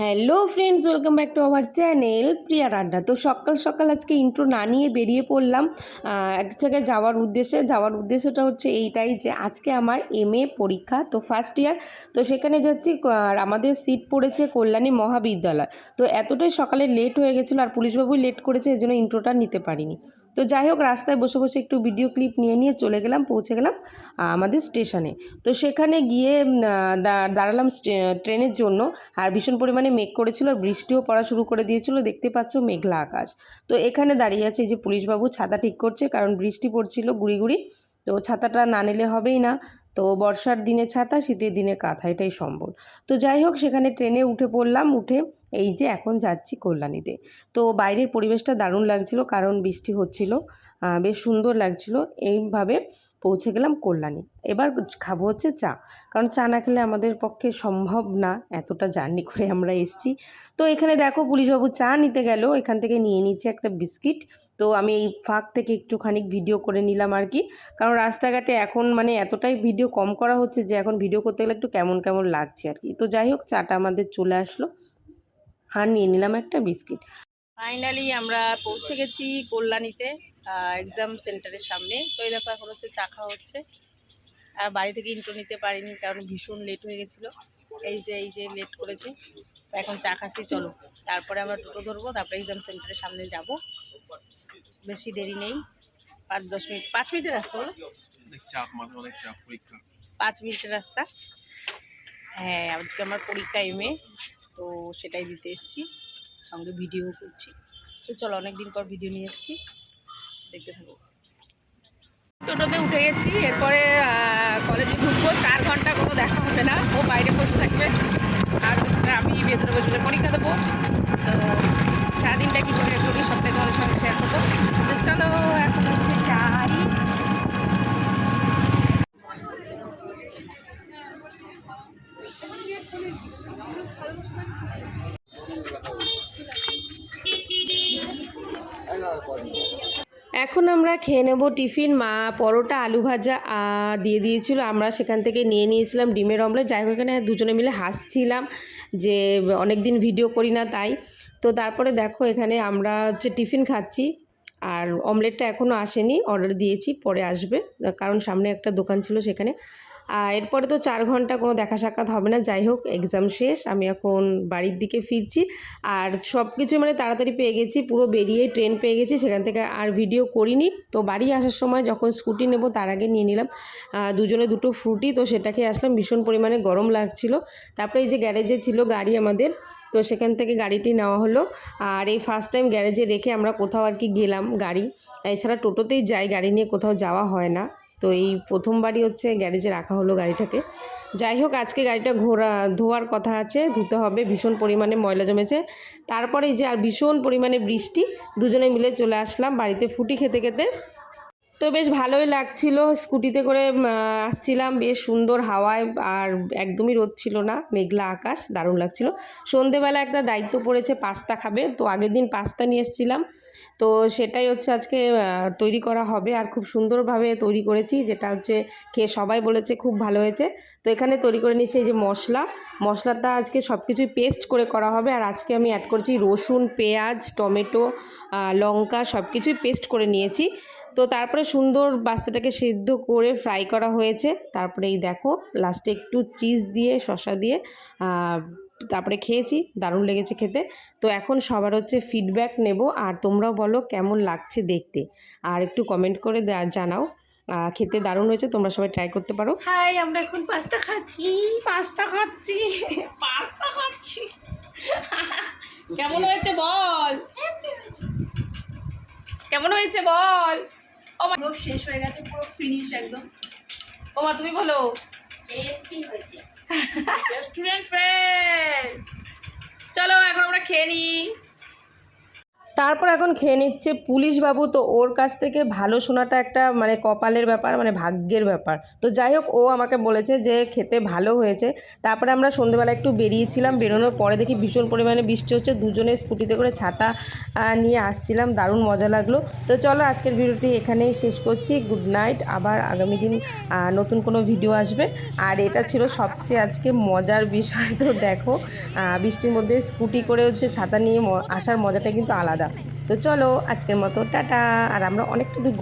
Hello friends, welcome back to our channel Priya রান্না তো সকাল সকাল আজকে ইন্ট্রো না নিয়ে বেরিয়ে পড়লাম। এক জায়গায় যাওয়ার উদ্দেশ্যে। যাওয়ার উদ্দেশ্যটা হচ্ছে এইটাই যে, আজকে আমার এম এ পরীক্ষা, তো ফার্স্ট ইয়ার তো সেখানে যাচ্ছি আর আমাদের সিট পড়েছে কল্যাণী মহাবিদ্যালয়। তো এতটাই সকালে লেট হয়ে গেছিল আর পুলিশবাবুই লেট করেছে এই জন্য ইন্ট্রোটা নিতে পারিনি। তো যাই হোক, রাস্তায় বসে বসে একটু ভিডিও ক্লিপ নিয়ে নিয়ে চলে গেলাম, পৌঁছে গেলাম আমাদের স্টেশনে তো সেখানে গিয়ে দাঁড়ালাম ট্রেনের জন্য, আর ভীষণ পরিমাণে মেঘ করেছিল আর বৃষ্টিও পড়া শুরু করে দিয়েছিল। দেখতে পাচ্ছ মেঘলা আকাশ। তো এখানে দাঁড়িয়ে আছে যে পুলিশবাবু, ছাতা ঠিক করছে কারণ বৃষ্টি পড়ছিল গুড়ি গুড়ি। তো ছাতাটা না নিলে হবেই না। তো বর্ষার দিনে ছাতা, শীতের দিনে কাঁথা, এটাই সম্বল। তো যাই হোক, সেখানে ট্রেনে উঠে পড়লাম, উঠে এই যে এখন যাচ্ছি কল্যাণীতে। তো বাইরের পরিবেশটা দারুণ লাগছিল, কারণ বৃষ্টি হচ্ছিল বেশ সুন্দর লাগছিল। এইভাবে পৌঁছে গেলাম কল্যাণী। এবার খাব হচ্ছে চা, কারণ চা না খেলে আমাদের পক্ষে সম্ভব না, এতটা জার্নি করে আমরা এসেছি। তো এখানে দেখো পুলিশবাবু চা নিতে গেল, এখান থেকে নিয়ে নিচ্ছে একটা বিস্কিট। তো আমি এই ফাঁক থেকে একটুখানি ভিডিও করে নিলাম আর কি, কারণ রাস্তাঘাটে এখন মানে এতটাই ভিডিও কম করা হচ্ছে যে এখন ভিডিও করতে গেলে একটু কেমন কেমন লাগছে আর কি। তো যাই হোক, চাটা আমাদের চলে আসলো আর নিয়ে নিলাম একটা বিস্কিট। ফাইনালি আমরা পৌঁছে গেছি কল্যাণীতে এক্সাম সেন্টারের সামনে। তো এই দেখো, এখন হচ্ছে চা খাওয়া হচ্ছে। আর বাড়ি থেকে ইন্টো নিতে পারিনি কারণ ভীষণ লেট হয়ে গেছিল। এই যে এই যে লেট করেছি। তো এখন চা খাচ্ছি, চলো। তারপরে আমরা টোটো ধরবো, তারপরে এক্সাম সেন্টারের সামনে যাব। বেশি দেরি নেই। পাঁচ দশ মিনিট। পাঁচ মিনিটের রাস্তা বলো। চাপ মাথায় অনেক চাপ পরীক্ষা। পাঁচ মিনিটের রাস্তা। হ্যাঁ আজকে আমার পরীক্ষা এমএ তো সেটাই দিতে এসেছি। সঙ্গে ভিডিও করছি। তো চলো অনেক দিন পর ভিডিও নিয়ে এসেছি। দেখতে থাকো। টোটোতে উঠে গেছি এরপরে কলেজে ঢুকবো। চার ঘণ্টা কোনো দেখা হবে না। ও বাইরে বসে থাকবে। আর হচ্ছে আমি ভেতরে বসে পরীক্ষা দেবো। তো সারাদিনটা কী করে করি সবটাই তোমাদের সঙ্গে শেয়ার করব। এখন আমরা খেয়ে নেব টিফিন, মা পরোটা, আলু ভাজা দিয়ে দিয়েছিল। আমরা সেখান থেকে নিয়ে নিয়েছিলাম ডিমের অমলেট। যাই হোক, এখানে দুজনে মিলে হাসছিলাম যে অনেক দিন ভিডিও করি না তাই। তো তারপরে দেখো, এখানে আমরা হচ্ছে টিফিন খাচ্ছি আর অমলেটটা এখনও আসেনি। অর্ডার দিয়েছি, পরে আসবে। কারণ সামনে একটা দোকান ছিল সেখানে। এরপরে তো চার ঘণ্টা কোনো দেখা সাক্ষাৎ হবে না। যাই হোক এক্সাম শেষ, আমি এখন বাড়ির দিকে ফিরছি। আর সব কিছু মানে তাড়াতাড়ি পেয়ে গেছি, পুরো বেরিয়ে ট্রেন পেয়ে গেছি, সেখান থেকে আর ভিডিও করিনি। তো বাড়ি আসার সময় যখন স্কুটি নেব, তার আগে নিয়ে নিলাম। দুজনে দুটো ফ্রুটি তো সেটাকে আসলাম, ভীষণ পরিমাণে গরম লাগছিল। তারপরে এই যে গ্যারেজে ছিল গাড়ি আমাদের, তো সেখান থেকে গাড়িটি নেওয়া হলো। আর এই ফার্স্ট টাইম গ্যারেজে রেখে আমরা কোথাও আর কি গেলাম গাড়ি। এছাড়া টোটোতেই যাই, গাড়ি নিয়ে কোথাও যাওয়া হয় না। তো এই প্রথমবারই হচ্ছে গ্যারেজে রাখা হলো গাড়িটাকে। যাই হোক, আজকে গাড়িটা ঘোরা, ধোয়ার কথা আছে, ধুতে হবে, ভীষণ পরিমাণে ময়লা জমেছে। তারপরে যে আর ভীষণ পরিমাণে বৃষ্টি, দুজনে মিলে চলে আসলাম বাড়িতে ফুটি খেতে খেতে। তো বেশ ভালোই লাগছিল। স্কুটিতে করে আসছিলাম। বেশ সুন্দর হাওয়ায় আর একদমই রোদ ছিল না, মেঘলা আকাশ, দারুণ লাগছিল। সন্ধেবেলা একটা দায়িত্ব পড়েছে, পাস্তা খাবে। তো আগের দিন পাস্তা নিয়ে এসেছিলাম। তো সেটাই হচ্ছে আজকে তৈরি করা হবে। আর খুব সুন্দরভাবে তৈরি করেছি, যেটা হচ্ছে খেয়ে সবাই বলেছে খুব ভালো হয়েছে। তো এখানে তৈরি করে নিচ্ছে এই যে মশলা। মশলাটা আজকে সব কিছুই পেস্ট করে করা হবে। আর আজকে আমি অ্যাড করছি রসুন, পেঁয়াজ, টমেটো লঙ্কা সব কিছুই পেস্ট করে নিয়েছি। তো তারপরে সুন্দর পাস্তাটাকে সেদ্ধ করে ফ্রাই করা হয়েছে। তারপরে এই দেখো লাস্টে একটু চিজ দিয়ে শসা দিয়ে তারপরে খেয়েছি দারুণ লেগেছে খেতে। তো এখন সবার হচ্ছে ফিডব্যাক নেব আর তোমরাও বলো কেমন লাগছে দেখতে। আর একটু কমেন্ট করে জানাও খেতে দারুণ হয়েছে তোমরা সবাই ট্রাই করতে পারো। হাই আমরা এখন পাস্তা খাচ্ছি পাস্তা খাচ্ছি পাস্তা খাচ্ছি। কেমন হয়েছে বল? কেমন হয়েছে বল? ও শেষ হয়ে গেছে পুরো ফিনিশ একদম। ও মা তুমি বলো। হয়েছে। রেস্টুরেন্ট ফ্রেন্ড চলো এখন আমরা খেয়ে নিই। তারপর এখন খেয়ে নিচ্ছে পুলিশ বাবু তো ওর কাছ থেকে ভালো শোনাটা একটা মানে কপালের ব্যাপার মানে ভাগ্যের ব্যাপার। তো যাই হোক, ও আমাকে বলেছে যে খেতে ভালো হয়েছে। তারপরে আমরা সন্ধ্যেবেলা একটু বেরিয়েছিলাম। বেরোনোর পরে দেখি ভীষণ পরিমাণে বৃষ্টি হচ্ছে। দুজনে স্কুটিতে করে ছাতা নিয়ে আসছিলাম। দারুণ মজা লাগল। তো চলো আজকের ভিডিওটি এখানেই শেষ করছি। Good night. আবার আগামী দিন নতুন কোনো ভিডিও আসবে। আর এটা ছিল সবচেয়ে আজকে মজার বিষয়। তো দেখো বৃষ্টির মধ্যে স্কুটি করে হচ্ছে ছাতা নিয়ে আসার মজাটা কিন্তু আলাদা। তো চলো আজকের মতো টাটা। আর আমরা অনেকটা দূর